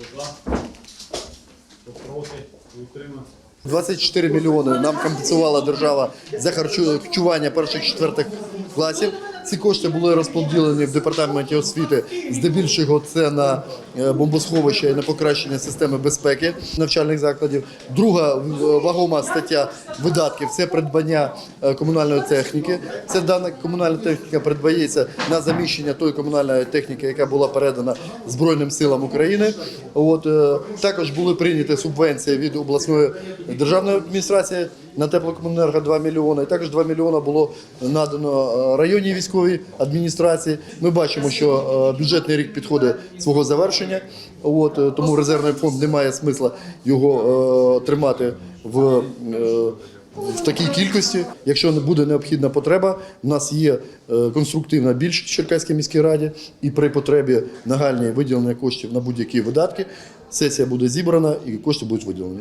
Хто за? Хто проти? Утримався? 24 мільйони нам компенсувала держава за харчування перших-четвертих класів. Ці кошти були розподілені в департаменті освіти. Здебільшого це на бомбосховища і на покращення системи безпеки навчальних закладів. Друга е, вагома стаття видатків це придбання е, комунальної техніки. Це дана комунальна техніка придбається на заміщення тої комунальної техніки, яка була передана Збройним силам України. От е, також були прийняті субвенції від обласної державної адміністрації на теплокомуненерго 2 мільйони. І також 2 мільйони було надано е, районній військовій адміністрації. Ми бачимо, що е, бюджетний рік підходить свого завершення. От е, тому резервний фонд не має смисла його е, тримати в. е, в такій кількості, якщо не буде необхідна потреба, в нас є е, конструктивна більш в Черкаській міській раді, і при потребі нагальні виділення коштів на будь-які видатки, сесія буде зібрана і кошти будуть виділені.